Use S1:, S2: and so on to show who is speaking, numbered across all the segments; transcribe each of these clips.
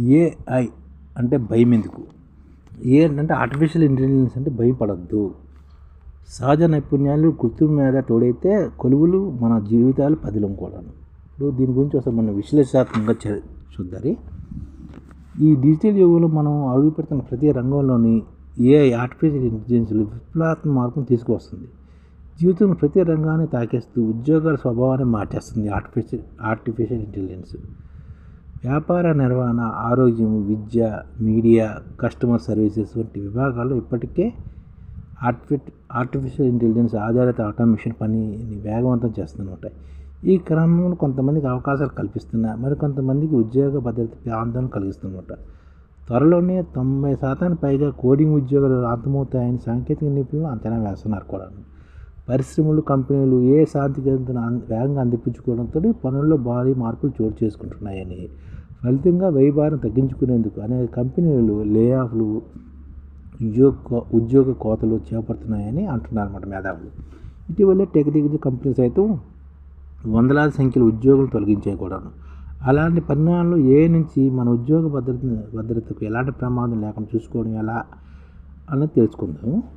S1: AI అంటే భయం ఎందుకు? ఏ అంటే ఆర్టిఫిషియల్ ఇంటెలిజెన్స్ అంటే భయపడద్దు సహజ నైపుణ్యాలు కృత్రిమ మీద తోడైతే కొలువులు మన జీవితాలు పదిలం కూడాను ఇప్పుడు దీని గురించి ఒకసారి మనం విశ్లేషణాత్మకంగా చే- చూద్దారి ఈ డిజిటల్ యుగంలో మనం అడుగు పెడుతున్న ప్రతి రంగంలోని ఏఐ ఆర్టిఫిషియల్ ఇంటెలిజెన్స్లు విప్లవాత్మక మార్పును తీసుకువస్తుంది. జీవితంలో ప్రతి రంగాన్ని తాకేస్తూ ఉద్యోగాల స్వభావాన్ని మార్చేస్తుంది ఆర్టిఫిషియల్ ఆర్టిఫిషియల్ ఇంటెలిజెన్స్ వ్యాపార నిర్వహణ ఆరోగ్యం విద్య మీడియా కస్టమర్ సర్వీసెస్ వంటి విభాగాలు ఇప్పటికే ఆర్టిఫిట్ ఆర్టిఫిషియల్ ఇంటెలిజెన్స్ ఆధారిత ఆటోమేషన్ పనిని వేగవంతం చేస్తున్నమాట ఈ క్రమంలో కొంతమందికి అవకాశాలు కల్పిస్తున్నా మరి కొంతమందికి ఉద్యోగ భద్రత ఆందోళన కలిగిస్తున్నమాట త్వరలోనే తొంభై శాతానికి పైగా కోడింగ్ ఉద్యోగాలు అంతమవుతాయని సాంకేతిక నిపుణులు అంచనా వేస్తున్నారు కూడా పరిశ్రమలు కంపెనీలు ఏ శాంతి చెందిన వేగంగా అందిపుచ్చుకోవడంతో పనుల్లో భారీ మార్పులు చోటు చేసుకుంటున్నాయని. ఫలితంగా వైభారం తగ్గించుకునేందుకు అనేక కంపెనీలు లే ఆఫ్లు ఉద్యోగ కో- ఉద్యోగ కోతలు చేపడుతున్నాయని అంటున్నారు అన్నమాట మేధావులు. ఇటీవలే టెక్ దిగ్గజ కంపెనీలు సైతం వందలాది సంఖ్యలో ఉద్యోగులు తొలగించాయి కూడాను. అలాంటి పరిణామాలు ఏ నుంచి మన ఉద్యోగ భద్రత భద్రతకు ఎలాంటి ప్రమాదం లేకుండా చూసుకోవడం ఎలా అన్నది తెలుసుకుందాము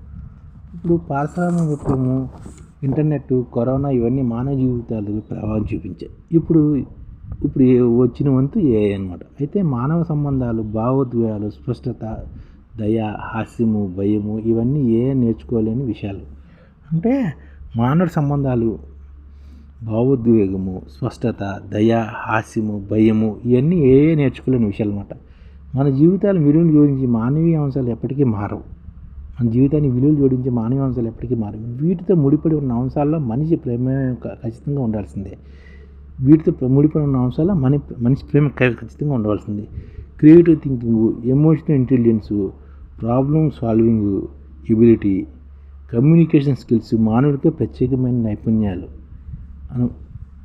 S1: ఇప్పుడు పారిశ్రామిక విప్లవము ఇంటర్నెట్ కరోనా ఇవన్నీ మానవ జీవితాలకు ప్రభావం చూపించాయి. ఇప్పుడు ఇప్పుడు వచ్చిన వంతు ఏ అనమాట అయితే మానవ సంబంధాలు భావోద్వేగాలు స్పష్టత దయ హాస్యము భయము ఇవన్నీ ఏ నేర్చుకోలేని విషయాలు. అంటే మానవ సంబంధాలు భావోద్వేగము స్పష్టత దయ హాస్యము భయము ఇవన్నీ ఏ ఏ నేర్చుకోలేని విషయాలు అనమాట మన జీవితాలు విలువలు జోడించి మానవీయ అంశాలు ఎప్పటికీ మారవు. మన జీవితాన్ని విలువలు జోడించే మానవ అంశాలు ఎప్పటికీ మారు వీటితో ముడిపడి ఉన్న అంశాల్లో మనిషి ప్రేమ ఖచ్చితంగా ఉండాల్సిందే. వీటితో ప్ర- ముడిపడి ఉన్న అంశాల్లో మన మనిషి ప్రేమ ఖచ్చితంగా ఉండవలసిందే. Creative thinking emotional intelligence problem solving ability communication skills మానవుడికి ప్రత్యేకమైన నైపుణ్యాలు అను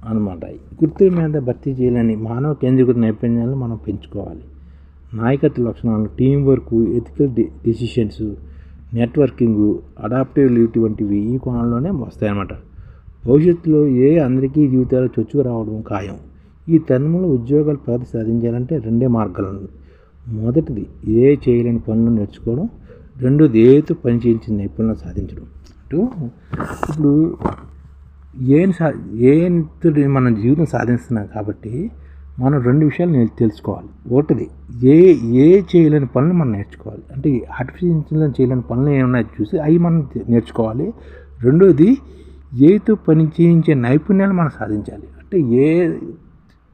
S1: అనమాట. కృత్రిమ మీద భర్తీ చేయాలని మానవ కేంద్రీకృత నైపుణ్యాలను మనం పెంచుకోవాలి. నాయకత్వ లక్షణాలు team work ethical decisions networking adaptivity వంటివి ఈ కోణంలోనే వస్తాయన్నమాట. భవిష్యత్తులో ఏ అందరికీ జీవితాలు చొచ్చుకు రావడం ఖాయం. ఈ తరుణంలో ఉద్యోగాలు ప్రగతి సాధించాలంటే రెండే మార్గాలు మొదటిది ఏ చేయలేని పనులు నేర్చుకోవడం. రెండోది ఏతో పని చేయించిన నైపుణ్యం సాధించడం. అటు ఇప్పుడు ఏం సా ఏంతో మన జీవితం సాధిస్తున్నాం కాబట్టి మనం రెండు విషయాలు తెలుసుకోవాలి. ఒకటిది ఏ ఏ చేయలేని పనులు మనం నేర్చుకోవాలి. అంటే ఆర్టిఫిషియల్ ఇంటెలిజెన్స్ చేయలేని పనులు ఏమన్నా చూసి అవి మనం నేర్చుకోవాలి. రెండోది ఏతో పని చేయించే నైపుణ్యాలు మనం సాధించాలి. అంటే ఏ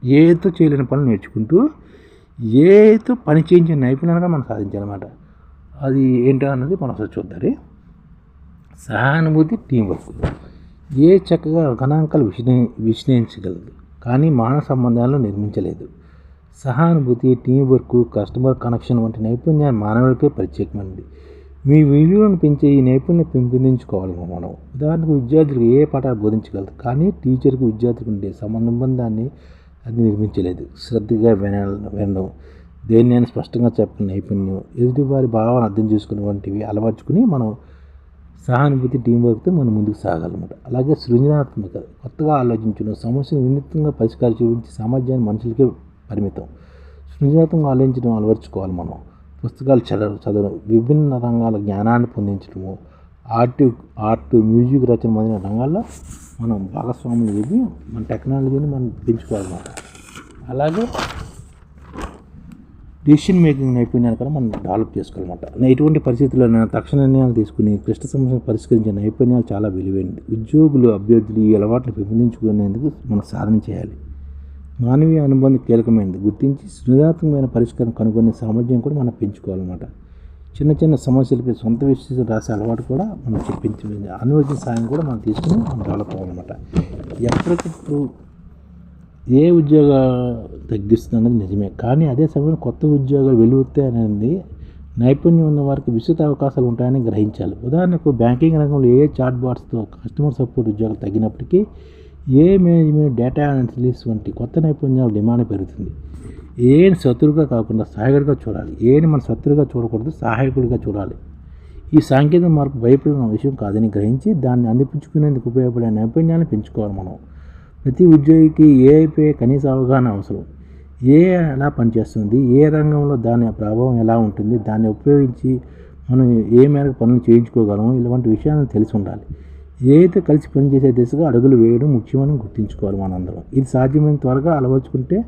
S1: ఏతో చేయలేని పనులు నేర్చుకుంటూ ఏతో పని చేయించే నైపుణ్యాలుగా మనం సాధించాలన్నమాట. అది ఏంటో అన్నది మనం ఒకసారి చూద్దాం సహానుభూతి టీం వర్క్. ఏ చక్కగా గణాంకాలు విశ్లే విశ్లేషించగలదు. కానీ మానవ సంబంధాలను నిర్మించలేదు. సహానుభూతి టీం వర్క్ కస్టమర్ కనెక్షన్ వంటి నైపుణ్యాలు మానవులకే ప్రత్యేకమైనది మీ విలువలను పెంచే ఈ నైపుణ్యం పెంపొందించుకోవాలి మనం. ఉదాహరణకు విద్యార్థులకు ఏ పాఠాలు బోధించగలదు కానీ టీచర్కి విద్యార్థికి ఉండే సంబంధాన్ని అది నిర్మించలేదు. శ్రద్ధగా విన వినడం దేన్నైనా స్పష్టంగా చెప్పిన నైపుణ్యం ఎదుటివారి భావాలను అర్థం చేసుకునే వంటివి అలవర్చుకుని మనం సహానుభూతి టీం వర్క్తో మనం ముందుకు సాగలమాట అలాగే సృజనాత్మక కొత్తగా ఆలోచించడం సమస్యను వినూత్నంగా పరిష్కారం చూపించే సామర్థ్యాన్ని మనుషులకే పరిమితం. సృజనాత్మకంగా ఆలోచించడం అలవర్చుకోవాలి మనం. పుస్తకాలు చదవడం చదవడం విభిన్న రంగాల జ్ఞానాన్ని పొందించడము ఆర్ట్ ఆర్ట్ మ్యూజిక్ రచన మొదలైన రంగాల్లో మనం భాగస్వాములు ఇది మన టెక్నాలజీని మనం పెంచుకోవాలన్నమాట. అలాగే డెసిషన్ మేకింగ్ నైపుణ్యాలు కూడా మనం డెవలప్ చేసుకోవాలన్నమాట. ఎటువంటి పరిస్థితుల్లో తక్షణ నిర్ణయాలు తీసుకుని క్లిష్ట సమస్యలు పరిష్కరించే నైపుణ్యాలు చాలా విలువైనవి. ఉద్యోగులు అభ్యర్థులు ఈ అలవాట్లు పెంపొందించుకునేందుకు మనం సాధన చేయాలి. మానవీయ అనుబంధం కీలకమైనది. గుర్తించి సృజనాత్మకమైన పరిష్కారం కనుగొనే సామర్థ్యం కూడా మనం పెంచుకోవాలన్నమాట. చిన్న చిన్న సమస్యలపై సొంత విశ్లేషణ రాసే అలవాటు కూడా మనం చెప్పించింది అనువదించిన సాయం కూడా మనం తీసుకుని మనం డెవలప్ అవ్వాలన్నమాట. ఎప్పటికప్పుడు ఏ ఉద్యోగ తగ్గిస్తున్నది నిజమే. కానీ అదే సమయంలో కొత్త ఉద్యోగాలు వెలువెత్తాయి అనేది నైపుణ్యం ఉన్న వారికి విస్తృత అవకాశాలు ఉంటాయని గ్రహించాలి. ఉదాహరణకు బ్యాంకింగ్ రంగంలో ఏ చాట్ బాట్స్తో కస్టమర్ సపోర్ట్ ఉద్యోగాలు తగ్గినప్పటికీ ఏ మేనేజ్మెంట్ డేటా అనలిస్ట్ వంటి కొత్త నైపుణ్యాల డిమాండ్ పెరుగుతుంది. ఏని శత్రువుగా కాకుండా సహాయకుడిగా చూడాలి. ఏని మన శత్రువుగా చూడకూడదు సహాయకుడిగా చూడాలి. ఈ సాంకేతిక మార్పు భయపడిన విషయం కాదని గ్రహించి దాన్ని అందిపుచ్చుకునేందుకు ఉపయోగపడే నైపుణ్యాన్ని పెంచుకోవాలి మనం. ప్రతి ఉద్యోగికి ఏఐపై కనీస అవగాహన అవసరం. ఏ ఎలా పనిచేస్తుంది? ఏ రంగంలో దాని ప్రభావం ఎలా ఉంటుంది? దాన్ని ఉపయోగించి మనం ఏ మేరకు పనులు చేయించుకోగలము? ఇలాంటి విషయాలను తెలిసి ఉండాలి. ఏదైతే కలిసి పనిచేసే దిశగా అడుగులు వేయడం ముఖ్యమని గుర్తుంచుకోవాలి మనందరం. ఇది సాధ్యమైన త్వరగా అలవర్చుకుంటే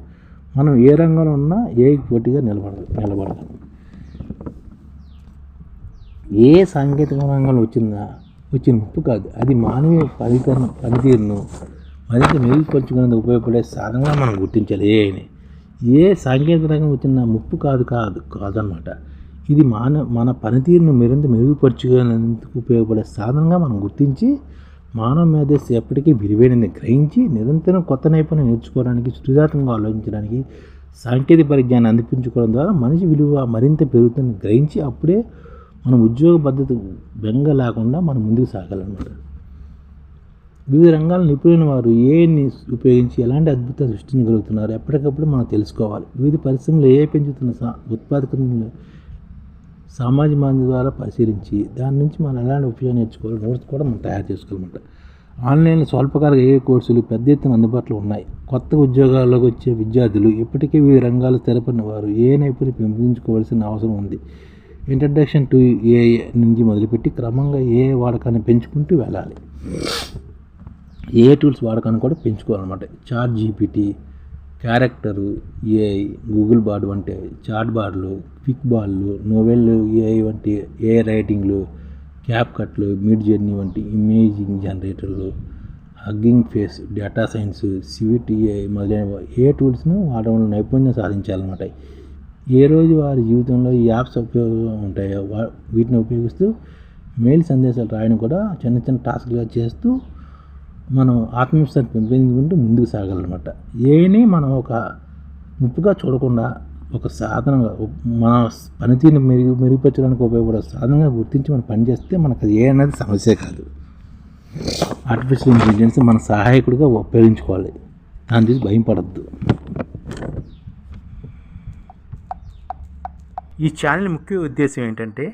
S1: మనం ఏ రంగంలో ఉన్నా ఏ పోటీగా నిలబడ నిలబడదు ఏ సాంకేతిక రంగంలో వచ్చిందా వచ్చిన ముప్పు కాదు. అది మానవీయ పనితీరును పనితీరును మరింత మెరుగుపరుచుకునేందుకు ఉపయోగపడే సాధనంగా మనం గుర్తించాలి ఏ అని ఏ సాంకేతిక రంగం వచ్చిన ముప్పు కాదు కాదు కాదనమాట ఇది మాన మన పనితీరును మరింత మెరుగుపరుచుకునేందుకు ఉపయోగపడే సాధనంగా మనం గుర్తించి మానవ మేధస్సు ఎప్పటికీ విలువైనది గ్రహించి నిరంతరం కొత్త నైపుణ్యం నేర్చుకోవడానికి సృజాత్మకంగా ఆలోచించడానికి సాంకేతిక పరిజ్ఞానం అందిపించుకోవడం ద్వారా మనిషి విలువ మరింత పెరుగుతుందని గ్రహించి అప్పుడే మనం ఉద్యోగ పద్ధతి బెంగ లేకుండా మనం ముందుకు సాగాలన్నమాట. వివిధ రంగాల నిపుణులైన వారు ఏఐని ఉపయోగించి ఎలాంటి అద్భుత సృష్టించగలుగుతున్నారు ఎప్పటికప్పుడు మనం తెలుసుకోవాలి. వివిధ పరిశ్రమలు ఏ పెంచుతున్న సా ఉత్పాదకతను సామాజిక మాధ్యమం ద్వారా పరిశీలించి దాని నుంచి మనం ఎలాంటి ఉపయోగం నేర్చుకోవాలి నోట్స్ కూడా మనం తయారు చేసుకోవాలన్నమాట. ఆన్లైన్లో స్వల్పకాలిక ఏ కోర్సులు పెద్ద ఎత్తున అందుబాటులో ఉన్నాయి. కొత్త ఉద్యోగాల్లోకి వచ్చే విద్యార్థులు ఇప్పటికే వివిధ రంగాలు స్థిరపడిన వారు ఏ నైపుణ్యం పెంపొందించుకోవాల్సిన అవసరం ఉంది. ఇంట్రడక్షన్ టు ఏ నుంచి మొదలుపెట్టి క్రమంగా ఏ వాడకాన్ని పెంచుకుంటూ వెళ్ళాలి. ఏ టూల్స్ వాడకాన్ని కూడా పెంచుకోవాలన్నమాట. ChatGPT Character AI Google Bard వంటి చాట్ బార్లు క్విక్ బార్లు నోవెల్ ఏఐ వంటి ఏ రైటింగ్లు క్యాప్ కట్లు మిడ్ జర్నీ వంటి ఇమేజింగ్ జనరేటర్లు Hugging Face data science Civitai మొదలైన ఏ టూల్స్ను వాడడంలో నైపుణ్యం సాధించాలన్నమాట. ఏ రోజు వారి జీవితంలో ఈ యాప్స్ ఉపయోగం ఉంటాయో వీటిని ఉపయోగిస్తూ మెయిల్ సందేశాలు రాయడం కూడా చిన్న చిన్న టాస్క్లుగా చేస్తూ మనం ఆత్మవిశ్వాసాన్ని పెంపొందించుకుంటూ ముందుకు సాగాలన్నమాట. ఏని మనం ఒక ముప్పుగా చూడకుండా ఒక సాధనంగా మన పనితీరుని మెరుగు మెరుగుపరచడానికి ఉపయోగపడే సాధనంగా గుర్తించి మనం పనిచేస్తే మనకు అది ఏ అనేది సమస్య కాదు. ఆర్టిఫిషియల్ ఇంటెలిజెన్స్ మన సహాయకుడిగా ఉపయోగించుకోవాలి. దాని చూసి భయం పడద్దు.
S2: ఈ ఛానల్ ముఖ్య ఉద్దేశం ఏంటంటే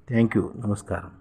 S2: Thank you. నమస్కారం.